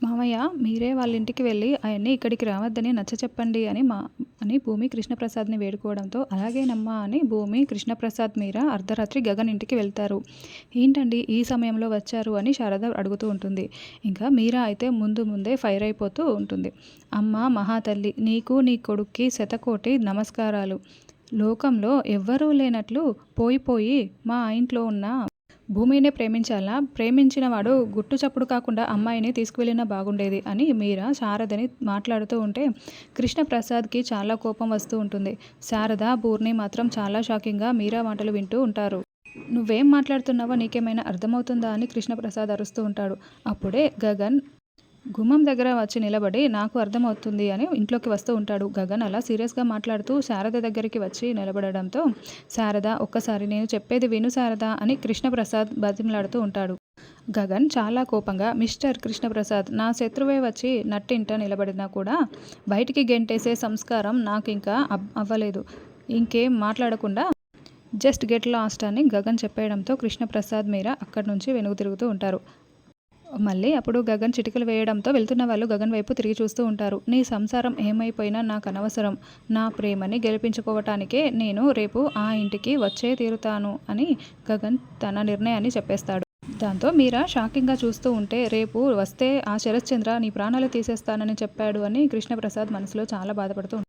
మామయ్య మీరే వాళ్ళ ఇంటికి వెళ్ళి ఆయన్ని ఇక్కడికి రావద్దని నచ్చ చెప్పండి అని మా అని భూమి కృష్ణప్రసాద్ని వేడుకోవడంతో అలాగేనమ్మా అని భూమి కృష్ణప్రసాద్ మీరా అర్ధరాత్రి గగన్ ఇంటికి వెళ్తారు. ఏంటండి ఈ సమయంలో వచ్చారు అని శారద అడుగుతూ ఉంటుంది. ఇంకా మీరా అయితే ముందు ముందే ఫైర్ అయిపోతూ ఉంటుంది. అమ్మ మహాతల్లి నీకు నీ కొడుక్కి శతకోటి నమస్కారాలు. లోకంలో ఎవ్వరూ లేనట్లు పోయిపోయి మా ఇంట్లో ఉన్న భూమినే ప్రేమించాలా? ప్రేమించిన వాడు గుట్టు చప్పుడు కాకుండా అమ్మాయిని తీసుకువెళ్ళినా బాగుండేది అని మీరా శారదని మాట్లాడుతూ ఉంటే కృష్ణప్రసాద్కి చాలా కోపం వస్తూ ఉంటుంది. శారద పూర్ణి మాత్రం చాలా షాకింగ్గా మీరా మాటలు వింటూ ఉంటారు. నువ్వేం మాట్లాడుతున్నావో నీకేమైనా అర్థమవుతుందా? అని కృష్ణప్రసాద్ అరుస్తూ ఉంటాడు. అప్పుడే గగన్ గుమ్మం దగ్గర వచ్చి నిలబడి నాకు అర్థమవుతుంది అని ఇంట్లోకి వస్తూ ఉంటాడు. గగన్ అలా సీరియస్గా మాట్లాడుతూ శారద దగ్గరికి వచ్చి నిలబడడంతో శారద ఒక్కసారి నేను చెప్పేది విను శారద అని కృష్ణప్రసాద్ బతిమలాడుతూ ఉంటాడు. గగన్ చాలా కోపంగా మిస్టర్ కృష్ణప్రసాద్ నా శత్రువే వచ్చి నట్టింట నిలబడినా కూడా బయటికి గెంటేసే సంస్కారం నాకు ఇంకా అవ్వలేదు. ఇంకేం మాట్లాడకుండా జస్ట్ గెట్ లాస్ట్ అని గగన్ చెప్పేయడంతో కృష్ణప్రసాద్ మీర అక్కడి నుంచి వెనుగు తిరుగుతూ ఉంటారు. మళ్ళీ అప్పుడు గగన్ చిటికలు వేయడంతో వెళ్తున్న వాళ్ళు గగన్ వైపు తిరిగి చూస్తూ ఉంటారు. నీ సంసారం ఏమైపోయినా నాకు అనవసరం. నా ప్రేమని గెలిపించుకోవటానికే నేను రేపు ఆ ఇంటికి వచ్చే తీరుతాను అని గగన్ తన నిర్ణయాన్ని చెప్పేస్తాడు. దాంతో మీరా షాకింగ్గా చూస్తూ ఉంటే రేపు వస్తే ఆ శరత్చంద్ర నీ ప్రాణాలు తీసేస్తానని చెప్పాడు అని కృష్ణప్రసాద్ మనసులో చాలా బాధపడుతూ